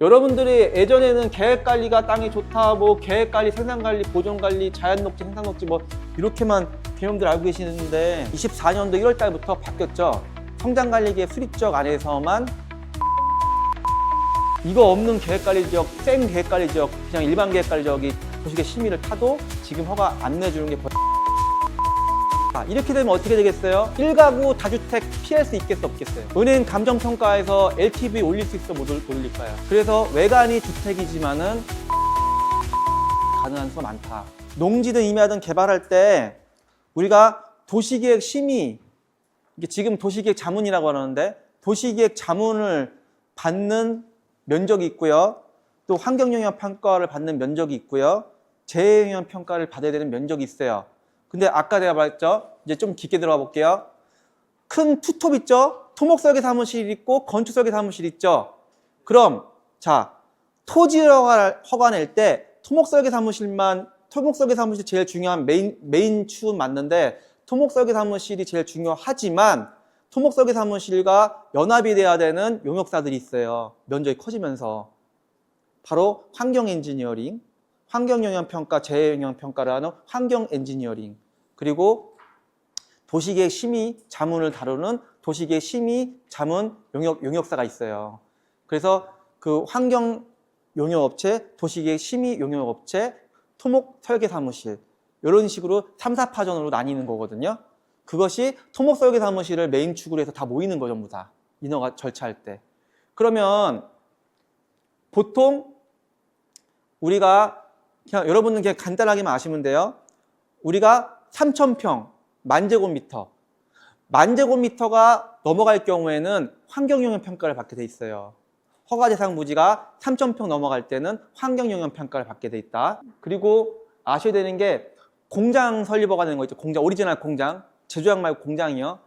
여러분들이 예전에는 계획 관리가 땅이 좋다, 뭐 계획 관리, 생산 관리, 보존 관리, 자연 녹지, 생산 녹지 뭐 이렇게만 개념들 알고 계시는데 24년도 1월 달부터 바뀌었죠. 성장 관리계 수립적 안에서만 이거 없는 계획 관리 지역, 생 계획 관리 지역, 그냥 일반 계획 관리 지역이 도시계 심의를 타도 지금 허가 안 내주는 게 이렇게 되면 어떻게 되겠어요? 1가구 다주택 피할 수 있겠어 없겠어요? 은행 감정평가에서 LTV 올릴 수 있어 못 올릴까요? 그래서 외관이 주택이지만은 가능한 수가 많다. 농지든 임야든 개발할 때 우리가 도시계획 심의 지금 도시계획 자문이라고 하는데 도시계획 자문을 받는 면적이 있고요. 또 환경영향 평가를 받는 면적이 있고요. 재해영향 평가를 받아야 되는 면적이 있어요. 근데 아까 내가 말했죠. 이제 좀 깊게 들어가 볼게요. 큰 투톱 있죠? 토목설계 사무실 있고 건축설계 사무실 있죠? 그럼 자 토지 허가, 허가 낼 때 토목설계 사무실만 토목설계 사무실 제일 중요한 메인 메인 축은 맞는데 토목설계 사무실이 제일 중요하지만 토목설계 사무실과 연합이 돼야 되는 용역사들이 있어요. 면적이 커지면서 바로 환경 엔지니어링, 환경 영향 평가, 재해 영향 평가를 하는 환경 엔지니어링, 그리고 도시계획 심의 자문을 다루는 도시계획 심의 자문 용역 용역사가 있어요. 그래서 그 환경 용역업체, 도시계획 심의 용역업체, 토목 설계 사무실 이런 식으로 3, 4파전으로 나뉘는 거거든요. 그것이 토목 설계 사무실을 메인 축으로 해서 다 모이는 거 전부 다 인허가 절차할 때. 그러면 보통 우리가 그냥 여러분은 그냥 간단하게만 아시면 돼요. 우리가 3,000평 만제곱미터 만제곱미터가 넘어갈 경우에는 환경영향 평가를 받게 돼 있어요. 허가 대상 부지가 3,000평 넘어갈 때는 환경영향 평가를 받게 돼 있다. 그리고 아셔야 되는 게 공장 설립허가 되는 거 있죠. 공장 오리지널 공장 제조약 말고 공장이요.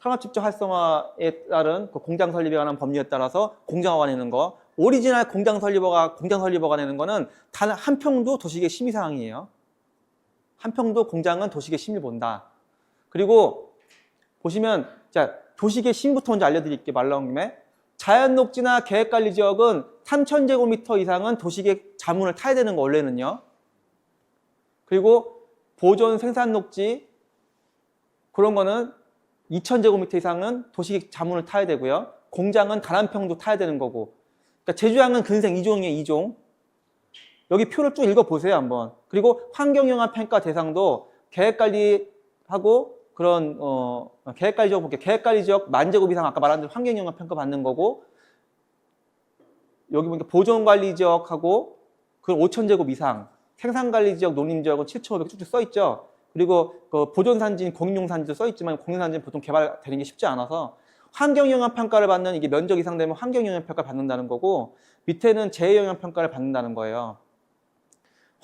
산업집적 활성화에 따른 그 공장 설립에 관한 법률에 따라서 공장허가 내는 거 오리지널 공장 설립허가 공장 설립허가 내는 거는 단 한 평도 도시계 심의 사항이에요. 한 평도 공장은 도시계 심의 본다. 그리고 보시면 자 도시계 심의부터 먼저 알려드릴게요. 말 나온 김에 자연 녹지나 계획 관리 지역은 3,000제곱미터 이상은 도시계 자문을 타야 되는 거 원래는요. 그리고 보존 생산 녹지 그런 거는 2,000제곱미터 이상은 도시 자문을 타야 되고요. 공장은 단한 평도 타야 되는 거고. 그러니까 제주항은 근생 2종이에요, 2종. 여기 표를 쭉 읽어보세요, 한번. 그리고 환경영향 평가 대상도 계획관리하고 그런, 어, 계획관리 지역 볼게요. 계획관리 지역 만제곱 이상 아까 말한 대로 환경영향 평가 받는 거고, 여기 보니까 보존관리 지역하고 그 5,000제곱 이상, 생산관리 지역, 농림지역은 7,500 쭉쭉 써 있죠. 그리고 그 보존산지인 공인용산지도 써 있지만 공인산지는 보통 개발되는 게 쉽지 않아서 환경영향 평가를 받는 이게 면적 이상 되면 환경영향 평가 받는다는 거고 밑에는 재해영향 평가를 받는다는 거예요.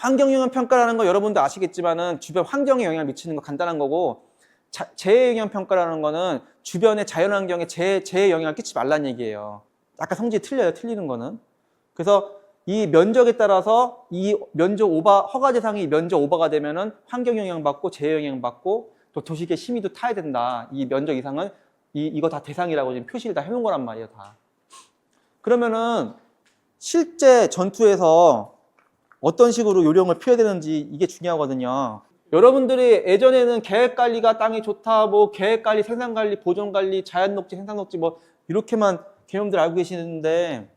환경 영향 평가라는 거 여러분도 아시겠지만은 주변 환경에 영향을 미치는 거 간단한 거고 자, 재해 영향 평가라는 거는 주변의 자연 환경에 재해, 재해 영향을 끼치지 말라는 얘기예요. 아까 성질이 틀려요. 틀리는 거는. 그래서 이 면적에 따라서 이 면적 오버 허가 대상이 면적 오버가 되면은 환경 영향 받고 재해 영향 받고 또 도시계 심의도 타야 된다. 이 면적 이상은 이 이거 다 대상이라고 지금 표시를 다 해놓은 거란 말이에요, 다. 그러면은 실제 전투에서 어떤 식으로 요령을 피워야 되는지 이게 중요하거든요. 여러분들이 예전에는 계획 관리가 땅이 좋다, 뭐 계획 관리, 생산 관리, 보존 관리, 자연 녹지, 생산 녹지 뭐 이렇게만 개념들 알고 계시는데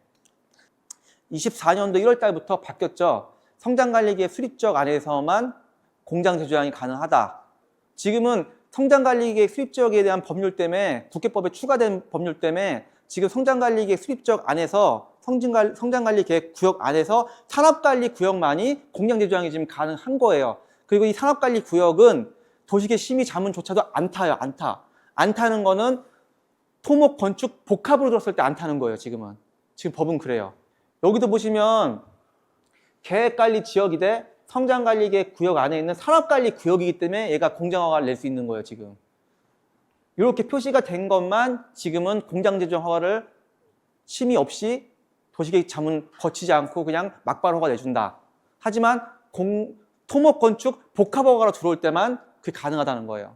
24년도 1월 달부터 바뀌었죠. 성장 관리기의 수립적 안에서만 공장 제조량이 가능하다. 지금은 성장 관리기의 수립적에 대한 법률 때문에 국회법에 추가된 법률 때문에 지금 성장 관리기의 수립적 안에서 성장관리, 성장관리 계획 구역 안에서 산업관리 구역만이 공장 제조량이 지금 가능한 거예요. 그리고 이 산업관리 구역은 도시계 심의 자문조차도 안 타요. 안 타. 안 타는 거는 토목 건축 복합으로 들었을 때 안 타는 거예요. 지금은. 지금 법은 그래요. 여기도 보시면 계획관리 지역이 돼 성장관리 계획 구역 안에 있는 산업관리 구역이기 때문에 얘가 공장허가를 낼 수 있는 거예요 지금 이렇게 표시가 된 것만 지금은 공장제조 허가를 심의 없이 도시계획 자문 거치지 않고 그냥 막바로 허가 내준다 하지만 공, 토목 건축 복합 허가로 들어올 때만 그게 가능하다는 거예요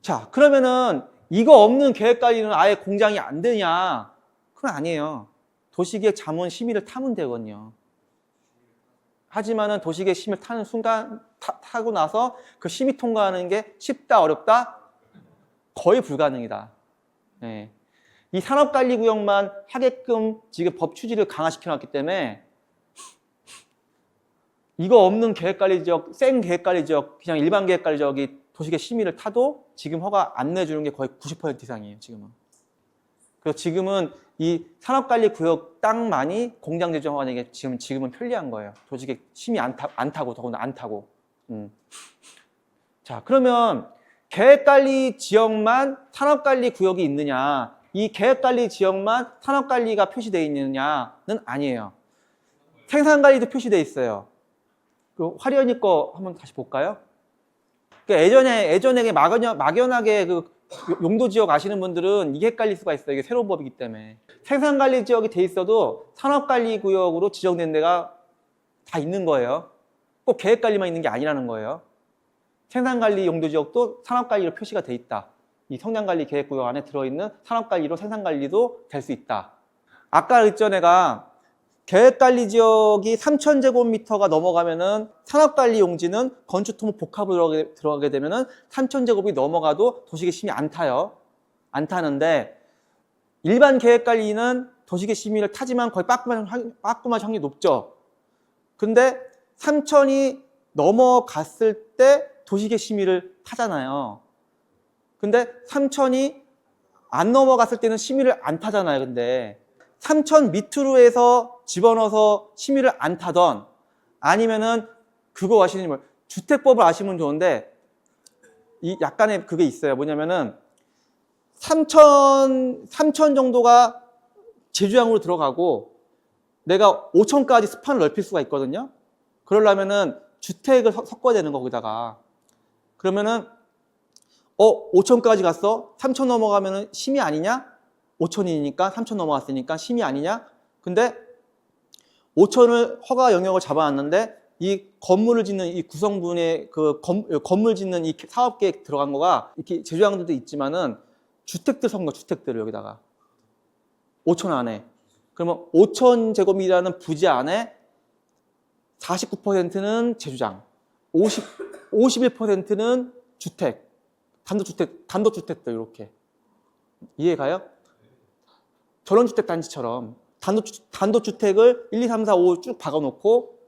자 그러면은 이거 없는 계획 관리는 아예 공장이 안 되냐 그건 아니에요. 도시계획 자문 심의를 타면 되거든요. 하지만은 도시계획 심의를 타는 순간 타, 고 나서 그 심의 통과하는 게 쉽다 어렵다 거의 불가능이다. 네. 이 산업관리구역만 하게끔 지금 법 취지를 강화시켜놨기 때문에 이거 없는 계획관리 지역, 생 계획관리 지역, 그냥 일반 계획관리 지역이 도시계 심의를 타도 지금 허가 안 내주는 게 거의 90% 이상이에요, 지금은. 그래서 지금은 이 산업관리구역 땅만이 공장제조 허가 내게 지금, 지금은 편리한 거예요. 도시계 심의 안, 타, 안 타고, 더구나 안 타고. 음. 자, 그러면 계획관리 지역만 산업관리 구역이 있느냐, 이 계획관리 지역만 산업관리가 표시되어 있느냐는 아니에요. 생산관리도 표시되어 있어요. 그 화려니 거 한번 다시 볼까요? 그 예전에 예전에 막연, 막연하게 그 용도 지역 아시는 분들은 이게 헷갈릴 수가 있어요. 이게 새로운 법이기 때문에 생산관리 지역이 돼 있어도 산업관리 구역으로 지정된 데가 다 있는 거예요. 꼭 계획관리만 있는 게 아니라는 거예요. 생산관리 용도 지역도 산업관리로 표시가 돼 있다. 이 성장관리 계획구역 안에 들어있는 산업관리로 생산관리도 될 수 있다. 아까 내가 계획관리 지역이 3,000제곱미터가 넘어가면은 산업관리 용지는 건축 토목 복합으로 들어가게, 되면은 3,000제곱이 넘어가도 도시계 심의 안 타요. 안 타는데 일반 계획관리는 도시계 심의를 타지만 거의 빠꾸만 확률이 높죠. 근데 3,000이 넘어갔을 때 도시계 심의를 타잖아요. 근데 3,000이 안 넘어갔을 때는 심의를 안 타잖아요. 근데 3천 밑으로 해서 집어넣어서 심의를 안 타던 아니면은 그거 아시는 분 주택법을 아시면 좋은데 이 약간의 그게 있어요. 뭐냐면은 3천 3천 정도가 제주항으로 들어가고 내가 5천까지 스판을 넓힐 수가 있거든요. 그러려면은 주택을 섞- 섞어야 되는 거 거기다가 그러면은 어 5천까지 갔어? 3천 넘어가면은 심의 아니냐? 5천이니까 3천 넘어갔으니까 심의 아니냐? 근데 5천을 허가 영역을 잡아놨는데 이 건물을 짓는 이 구성분의 그 건, 건물 짓는 이 사업 계획 들어간 거가 이렇게 제조항들도 있지만은 주택들 선거 주택들을 여기다가. 5천 안에. 그러면 5천 제곱미터라는 부지 안에 49%는 제주장, 50, 51%는 주택, 단독주택, 단독주택들 이렇게 이해가요? 전원주택 단지처럼 단독주, 단독주택을 1, 2, 3, 4, 5 쭉 박아놓고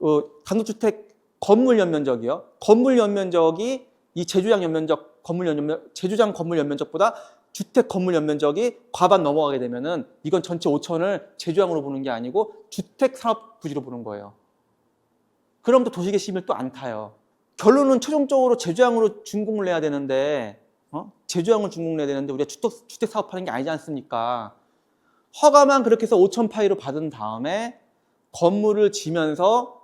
어, 단독주택 건물 연면적이요. 건물 연면적이 이 제주장 연면적 건물 연면 제주장 건물 연면적보다 주택 건물 연면적이 과반 넘어가게 되면은 이건 전체 5천을 제주장으로 보는 게 아니고 주택 산업 부지로 보는 거예요. 그럼 또 도시계 심을 또 안 타요. 결론은 최종적으로 제주항으로 준공을 내야 되는데 어? 제주항을 준공 내야 되는데 우리가 주택, 주택 사업하는 게 아니지 않습니까? 허가만 그렇게 해서 5천 파이로 받은 다음에 건물을 지면서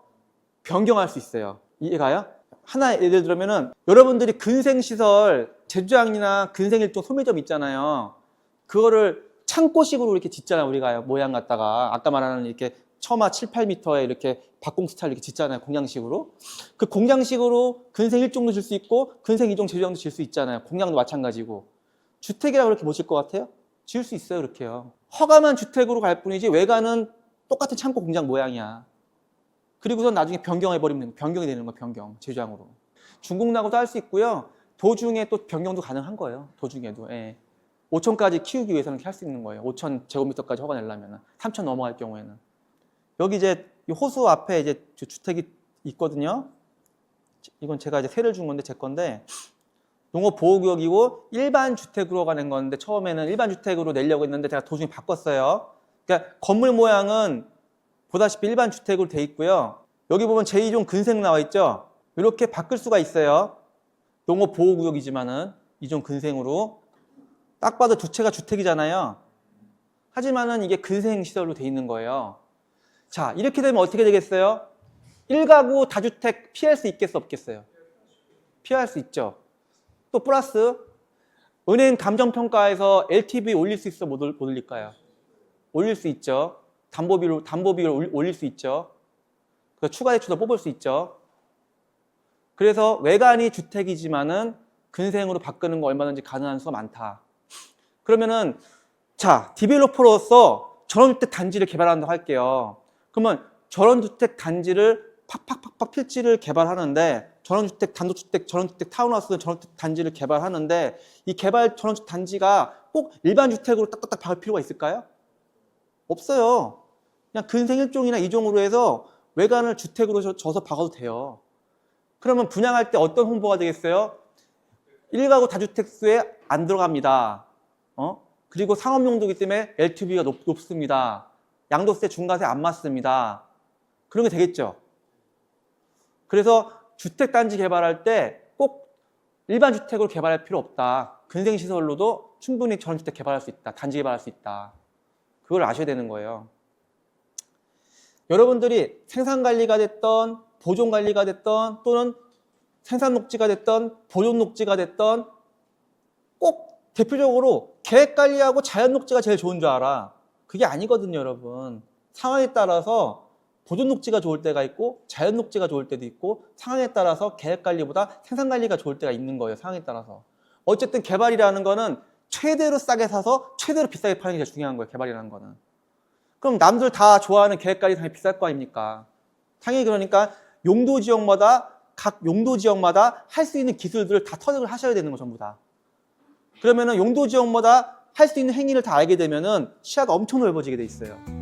변경할 수 있어요. 이해가요? 하나 예를 들면은 여러분들이 근생시설 제주항이나 근생일동 소매점 있잖아요. 그거를 창고식으로 이렇게 짓잖아요. 우리가 모양 갖다가 아까 말하는 이렇게 처마 7, 8m에 이렇게 박공 스타일 이렇게 짓잖아요. 공장식으로. 그 공장식으로 근생 1종도 질 수 있고 근생 2종 제주항도 질 수 있잖아요. 공장도 마찬가지고. 주택이라 그렇게 못 질 것 같아요? 지을 수 있어요. 그렇게요. 허가만 주택으로 갈 뿐이지 외관은 똑같은 창고 공장 모양이야. 그리고선 나중에 변경해버리면 변경이 되는 거야. 변경. 제주항으로. 중공나고도 할 수 있고요. 도중에 또 변경도 가능한 거예요. 도중에도. 예. 5천까지 키우기 위해서는 할 수 있는 거예요. 5천 제곱미터까지 허가 내려면 3천 넘어갈 경우에는. 여기 이제 이 호수 앞에 이제 주- 주택이 있거든요. 이건 제가 이제 세를 준 건데 제 건데 용어 보호 구역이고 일반 주택으로 가는 건데 처음에는 일반 주택으로 내려고 했는데 제가 도중에 바꿨어요. 그러니까 건물 모양은 보다시피 일반 주택으로 돼 있고요. 여기 보면 제2종 근생 나와 있죠. 이렇게 바꿀 수가 있어요. 용어 보호 구역이지만은 이종 근생으로 딱 봐도 두 채가 주택이잖아요. 하지만은 이게 근생 시설로 돼 있는 거예요. 자, 이렇게 되면 어떻게 되겠어요? 1가구 다주택 피할 수 있겠어, 없겠어요? 피할 수 있죠. 또 플러스, 은행 감정평가에서 LTV 올릴 수 있어, 못, 올릴까요? 올릴 수 있죠. 담보비를 올- 올릴 수 있죠. 그 추가 대출도 뽑을 수 있죠. 그래서 외관이 주택이지만은 근생으로 바꾸는 거 얼마든지 가능한 수가 많다. 그러면은 자, 디벨로퍼로서 전원주택 단지를 개발한다고 할게요. 그러면 전원주택 단지를 팍팍팍팍 필지를 개발하는데 전원주택, 단독주택, 전원주택, 타운하우스 전원주택 단지를 개발하는데 이 개발 전원주택 단지가 꼭 일반 주택으로 딱딱딱 박을 필요가 있을까요? 없어요. 그냥 근생 1종이나 2종으로 해서 외관을 주택으로 줘- 줘서 박아도 돼요. 그러면 분양할 때 어떤 홍보가 되겠어요? 1가구 다주택수에 안 들어갑니다. 어? 그리고 상업용도이기 때문에 LTV가 높, 높습니다. 양도세, 중과세 안 맞습니다. 그런 게 되겠죠. 그래서 주택단지 개발할 때 꼭 일반 주택으로 개발할 필요 없다. 근생시설로도 충분히 전원주택 개발할 수 있다. 단지 개발할 수 있다. 그걸 아셔야 되는 거예요. 여러분들이 생산관리가 됐던 보존관리가 됐던 또는 생산녹지가 됐던 보존녹지가 됐던 꼭 대표적으로 계획관리하고 자연녹지가 제일 좋은 줄 알아. 그게 아니거든요, 여러분. 상황에 따라서 보존 녹지가 좋을 때가 있고 자연 녹지가 좋을 때도 있고 상황에 따라서 계획 관리보다 생산 관리가 좋을 때가 있는 거예요, 상황에 따라서. 어쨌든 개발이라는 거는 최대로 싸게 사서 최대로 비싸게 파는 게 제일 중요한 거예요, 개발이라는 거는. 그럼 남들 다 좋아하는 계획 관리 당연히 비쌀 거 아닙니까? 당연히 그러니까 용도 지역마다 각 용도 지역마다 할 수 있는 기술들을 다 터득을 하셔야 되는 거 전부 다. 그러면은 용도 지역마다 할 수 있는 행위를 다 알게 되면은 시야가 엄청 넓어지게 돼 있어요.